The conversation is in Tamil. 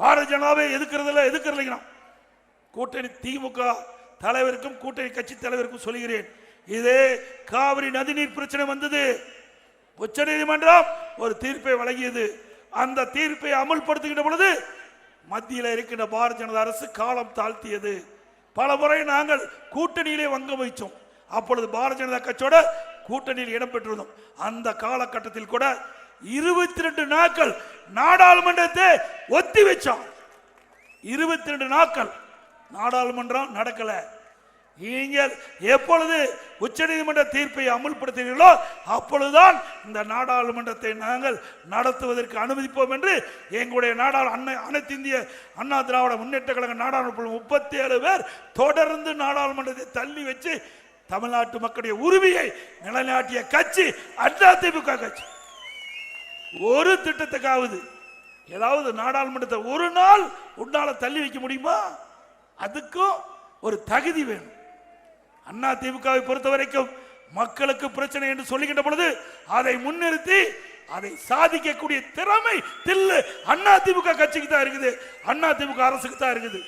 பாரத ஜனதாவை எதுக்குறதில்ல எதுக்குறலைங்கண்ணா கூட்டணி திமுக தலைவருக்கும் கூட்டணி கட்சி தலைவருக்கும் சொல்கிறேன் இதே காவிரி நதிநீர் பிரச்சனை வந்தது. உச்ச நீதிமன்றம் ஒரு தீர்ப்பை வழங்கியது. அந்த தீர்ப்பை அமல்படுத்துகின்ற பொழுது மத்தியில் இருக்கின்ற பாரதிய ஜனதா அரசு காலம் தாழ்த்தியது. பல முறை நாங்கள் கூட்டணியிலே வங்க வைச்சோம் அப்பொழுது பாரதிய ஜனதா கட்சியோட கூட்டணியில் இடம்பெற்றிருந்தோம். அந்த காலகட்டத்தில் கூட இருபத்தி ரெண்டு நாட்கள் நாடாளுமன்றத்தை ஒத்தி வச்சோம் இருபத்தி ரெண்டு நாட்கள் நாடாளுமன்றம் நடக்கல. நீங்கள் எப்பொழுது உச்சநீதிமன்ற தீர்ப்பை அமுல்படுத்துகிறீர்களோ அப்பொழுதுதான் இந்த நாடாளுமன்றத்தை நாங்கள் நடத்துவதற்கு அனுமதிப்போம் என்று எங்களுடைய நாடாளு அன்னை அனைத்து இந்திய அண்ணா திராவிட முன்னேற்ற கழக நாடாளுமன்ற முப்பத்தி ஏழு பேர் தொடர்ந்து நாடாளுமன்றத்தை தள்ளி வச்சு தமிழ்நாட்டு மக்களுடைய உரிமையை நிலைநாட்டிய கட்சி அதிமுக திமுக கட்சி. ஒரு திட்டத்துக்காவது ஏதாவது நாடாளுமன்றத்தை ஒரு நாள் உன்னால தள்ளி வைக்க முடியுமா? அதுக்கும் ஒரு தகுதி வேணும். அண்ணா திமுகவை பொறுத்த வரைக்கும் மக்களுக்கு பிரச்சனை என்று சொல்லுகின்ற பொழுது அதை முன்னிறுத்தி அதை சாதிக்கக்கூடிய திறமை தில்லு அண்ணா திமுக கட்சிக்கு தான் இருக்குது. அண்ணா திமுக அரசுக்கு தான் இருக்குது.